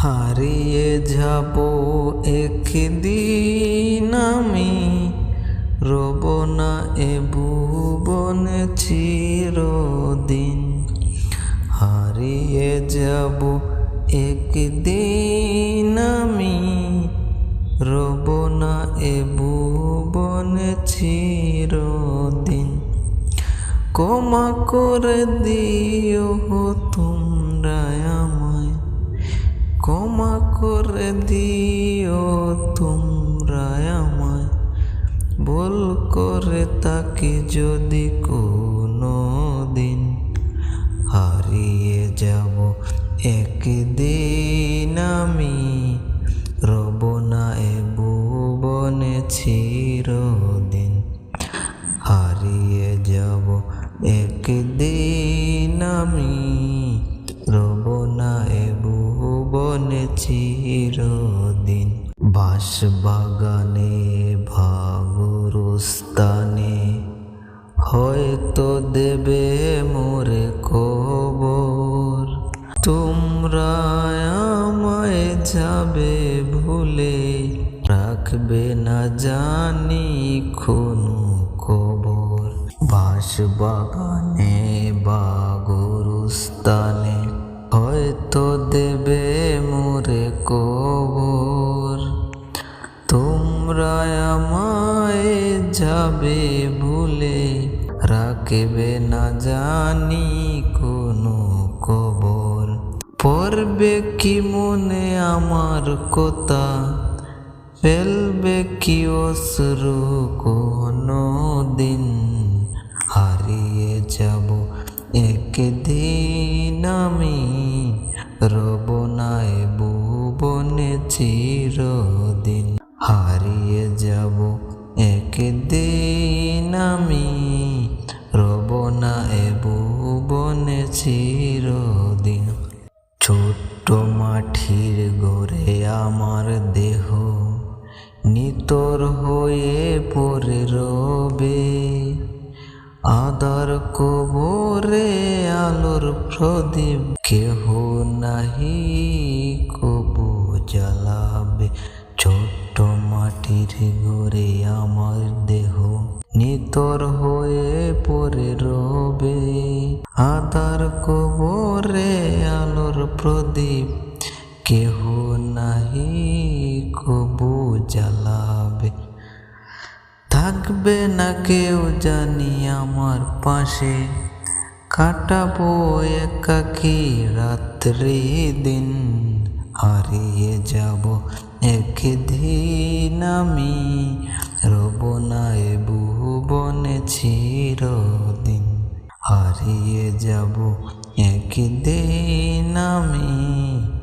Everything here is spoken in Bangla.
হারিয়ে যাব একদিন আমি। রব না এ ভুবনে চিরদিন। হারিয়ে যাব একদিন আমি। রব না এ ভুবনে চিরদিন। ক্ষমা করে দিও আমায় ক্ষমা করে দিও তোমরা আমায়। ভুল করে তাকে যদি কোনো দিন হারিয়ে যাব একদিন আমি। রব না এ ভুবনে চিরদিন। হারিয়ে যাব একদিন আমি। চিরদিন বাস বাগানে ভাগরস্তানে হয়তো দেবে মোরে কবর তোমরা আমায় যাবে ভুলে। রাখবে না জানি কোনো কবর বাস বাগানে বা হয়তো দেবে তোমরা আমায় যাবে ভুলে রাখবে না জানি কোনো কবর। পড়বে কি মনে আমার কথা? ফেলবে কি অশ্রু কোনো দিন? হারিয়ে যাব একদিন আমি রব নাই ভুবনে চিরদিন একদিন আমি রব না এ ভুবনে চিরদিন। ছোট্ট মাটির গড়ে আমার দেহ, নিতর হয়ে পড়ে রবে। আদার কবরে আলোর প্রদীপ, কেহ নাহি কবু জ্বালাবে। মাটির গড়ে আমার দেহ নিতর হয়ে পড়ে রবে। আদার কবরে আলোর প্রদীপ, কেহ নাহি কবু জ্বালাবে। থাকবে না কেউ জানি আমার পাশে, কাটাবো একাকি রাত্রি দিন। হারিয়ে যাব একদিন আমি। রব না এ ভুবনে চিরদিন হারিয়ে যাব একদিন আমি।